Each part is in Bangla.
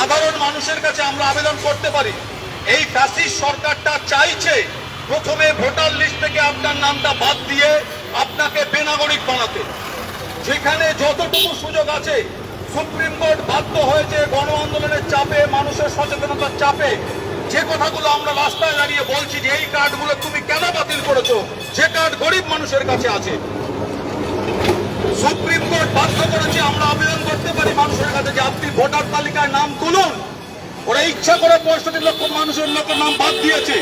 সাধারণ মানুষের কাছে আমরা আবেদন করতে পারি। এই ফ্যাসিস্ট সরকারটা চাইছে প্রথমে ভোটার লিস্ট থেকে আপনার নামটা বাদ দিয়ে আপনাকে বেনাগরিক বানাতে। যেখানে যতটুকু সুযোগ আছে, সুপ্রিম কোর্ট বাধ্য হয়েছে গণ আন্দোলনের চাপে, মানুষের সচেতনতার চাপে। যে কথাগুলো আমরা রাস্তায় দাঁড়িয়ে বলছি যে এই কার্ডগুলো তুমি কেন বাতিল করেছ? যে কার্ড গরিব মানুষের কাছে আছে। সুপ্রিম কোর্ট বাধ্য করেছে, আমরা আবেদন করতে পারি মানুষের কাছে যে আপনি ভোটার তালিকায় নাম তুলুন। ওরা ইচ্ছা করে পঁয়ষট্টি লক্ষ মানুষের লোকের নাম বাদ দিয়েছে।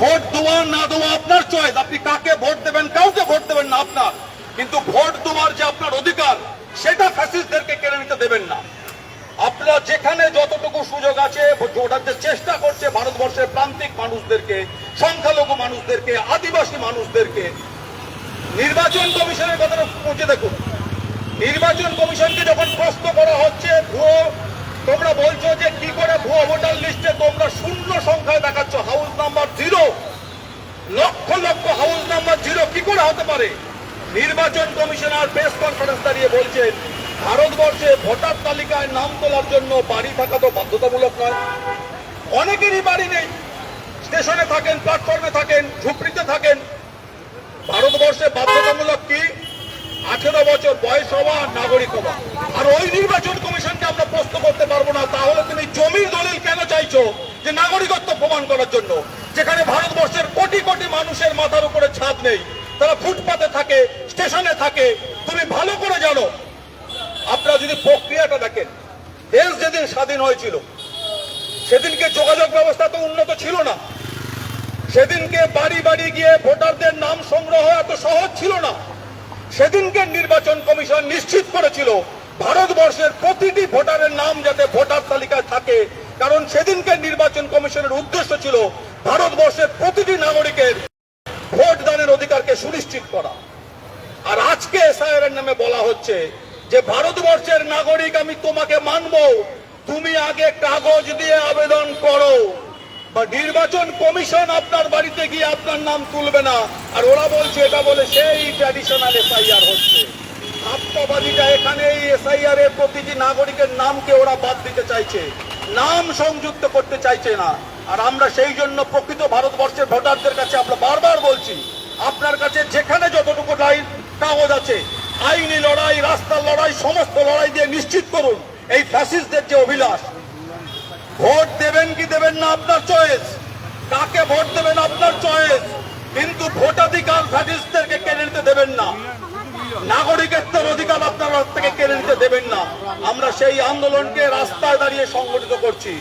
ভোট দেওয়া না দেওয়া আপনার চয়েস, আপনি কাকে ভোট দেবেন, কাউকে ভোট দেবেন না আপনার। কিন্তু ভোট দেওয়ার যে আপনার অধিকার, সেটা ফ্যাসিস্টদেরকে কেড়ে নিতে দেবেন না। আপনারা যেখানে যতটুকু সুযোগ আছে, ভোটারদের চেষ্টা করছে ভারতবর্ষের প্রান্তিক মানুষদেরকে, সংখ্যালঘু মানুষদেরকে, আদিবাসী মানুষদেরকে। নির্বাচন কমিশনের কথাটা পৌঁছে দেখুন। নির্বাচন কমিশনকে যখন প্রশ্ন করা হচ্ছে, ভুয়ো, তোমরা বলছো যে কি করে ভুয়ো ভোটার লিস্টে তোমরা শূন্য সংখ্যায় দেখাচ্ছ? House number zero. লক্ষ লক্ষ হাউস নাম্বার জিরো কি করে হতে পারে? নির্বাচন কমিশনার প্রেস কনফারেন্স দাঁড়িয়ে বলছেন, ভারতবর্ষে ভোটার তালিকায় নাম তোলার জন্য বাড়ি থাকা তো বাধ্যতামূলক নয়। অনেকেরই বাড়ি নেই। স্টেশনে থাকেন, প্ল্যাটফর্মে থাকেন, ঝুপড়িতে থাকেন। ভারতবর্ষে বাধ্যতামূলক আঠেরো বছর বয়স হওয়া আর নাগরিক হওয়া। আর ওই নির্বাচন কমিশনকে আমরা প্রশ্ন করতে পারব না, তাহলে তুমি জমির দলিল কেন চাইছো? যে নাগরিকত্ব প্রমাণ করার জন্য। যেখানে ভারতবর্ষের কোটি কোটি মানুষের মাথার উপরে ছাদ নেই, তারা ফুটপাতে থাকে, স্টেশনে থাকে। তুমি ভালো করে জানো। আপনারা যদি প্রক্রিয়াটা দেখেন, দেশ যেদিন স্বাধীন হয়েছিল, সেদিনকে যোগাযোগ ব্যবস্থা তো উন্নত ছিল না। সেদিনকে বাড়ি বাড়ি গিয়ে ভোটারদের নাম সংগ্রহ এত সহজ ছিল না। সেদিনকে নির্বাচন কমিশন নিশ্চিত করেছিল, ভারতবর্ষের প্রতিটি ভোটারের নাম যাতে ভোটার তালিকায় থাকে। কারণ সেদিনকে নির্বাচন কমিশনের উদ্দেশ্য ছিল ভারতবর্ষের প্রতিটি নাগরিকের ভোট দানের অধিকারকে সুনিশ্চিত করা। আর আজকে এসআইআর নামে বলা হচ্ছে যে, ভারতবর্ষের নাগরিক আমি তোমাকে মানব, তুমি আগে কাগজ দিয়ে আবেদন করো। বা নির্বাচন কমিশন আপনার বাড়িতে গিয়ে আপনার নাম তুলবে না। আর ওরা বলছে, এটা বলে সেই ট্র্যাডিশনাল এসআইআর হচ্ছে। আত্মবাদীটা এখানে এই এসআইআর এর প্রতিটি নাগরিকের নামকে ওরা বাদ দিতে চাইছে। নাম সংযুক্ত করতে চাইছে না। আর আমরা সেই জন্য প্রকৃত ভারতবর্ষের ভোটারদের কাছে আমরা বারবার বলছি, আপনার কাছে যেখানে যতটুকু কাগজ আছে, আইনি লড়াই, রাস্তার লড়াই, সমস্ত লড়াই দিয়ে নিশ্চিত করুন। এই ফ্যাসিস্টদের যে অভিলাষ ভোট দেবেন কি দেবেন না আপনার চয়েস কাকে ভোট দেবেন আপনার চয়েস কিন্তু ভোটাধিকার ফ্যাসিস্টদেরকে কেড়ে নিতে দেবেন না। নাগরিকত্বের অধিকার আপনার হাত থেকে কেড়ে নিতে দেবেন না। আমরা সেই আন্দোলনকে রাস্তায় দাঁড়িয়ে সংগঠিত করছি।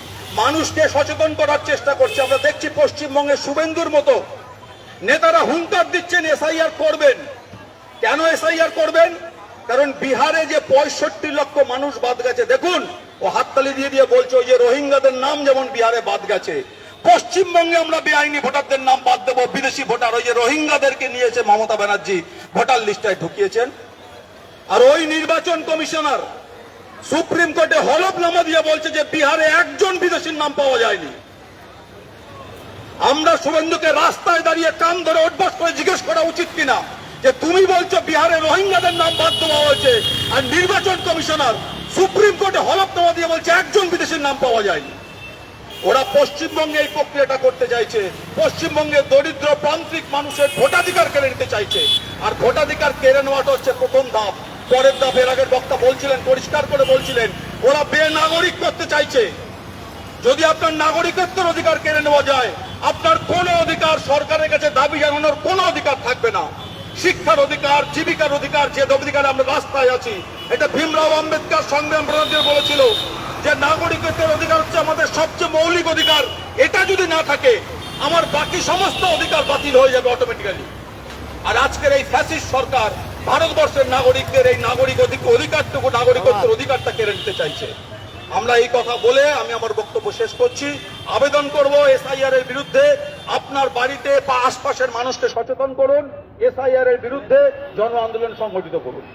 মানুষকে সচেতন করার চেষ্টা করছি। আমরা দেখছি পশ্চিমবঙ্গের শুভেন্দুর মতো। নেতারা হুঙ্কার দিচ্ছেন, এসআইআর করবেন। কেন এসআইআর করবেন? কারণ বিহারে যে পঁয়ষট্টি লক্ষ মানুষ বাদ গেছে দেখুন ও হাততালি দিয়ে দিয়ে বলছে ওই যে রোহিঙ্গাদের নাম যেমন বিহারে বাদ গেছে, পশ্চিমবঙ্গে আমরা বেআইনি ভোটারদের নাম বাদ দেবো, বিদেশি ভোটার, ওই যে রোহিঙ্গাদেরকে নিয়েছে মমতা ব্যানার্জি, ভোটার লিস্টায় ঢুকিয়েছেন। আর ওই নির্বাচন কমিশনার সুপ্রিম কোর্টে হলফনামা দিয়ে বলছে যে বিহারে একজন বিদেশির নাম পাওয়া যায়নি। আমরা শুভেন্দুকে রাস্তায় দাঁড়িয়ে কান ধরে অভ্যাস করে জিজ্ঞেস করা উচিত কিনা, যে তুমি বলছো বিহারে রোহিঙ্গাদের নাম বাদ দেওয়া হয়েছে, আর নির্বাচন কমিশনার সুপ্রিম কোর্টে হলফনামা দিয়ে বলছে একজন বিদেশির নাম পাওয়া যায়নি। ওরা পশ্চিমবঙ্গে এই প্রক্রিয়াটা করতে চাইছে। পশ্চিমবঙ্গে দরিদ্র প্রান্তিক মানুষের ভোটাধিকার কেড়ে নিতে চাইছে। আর ভোটাধিকার কেড়ে নেওয়াটা হচ্ছে প্রথম ধাপ। পরের ধাপ এর আগের বক্তা বলছিলেন, পরিষ্কার করে বলছিলেন, ওরা বেনাগরিক করতে চাইছে। যদি আপনার নাগরিকত্বের অধিকার কেড়ে নেওয়া যায়, আপনার কোনো অধিকার সরকারের কাছে দাবি জানানোর কোনো অধিকার থাকবে না। শিক্ষার অধিকার, জীবিকার অধিকার যে অধিকারে আমরা রাস্তায় আছি। এটা ভীমরাও আম্বেদকর সংগ্রাম ব্রাদার বলেছিল যে নাগরিকত্বের অধিকার হচ্ছে আমাদের সবচেয়ে মৌলিক অধিকার এটা যদি না থাকে আমার বাকি সমস্ত অধিকার বাতিল হয়ে যাবে অটোমেটিক্যালি আর আজকের এই ফ্যাসিস্ট সরকার ভারতবর্ষের নাগরিকদের এই নাগরিক অধিক অধিকারটুকু নাগরিকত্বের অধিকারটা কেড়ে নিতে চাইছে। আমরা এই কথা বলে আমি আমার বক্তব্য শেষ করছি। আবেদন করব এসআইআর এর বিরুদ্ধে। আপনার বাড়িতে বা আশপাশের মানুষকে সচেতন করুন। এসআইআর এর বিরুদ্ধে জন আন্দোলন সংগঠিত করুন।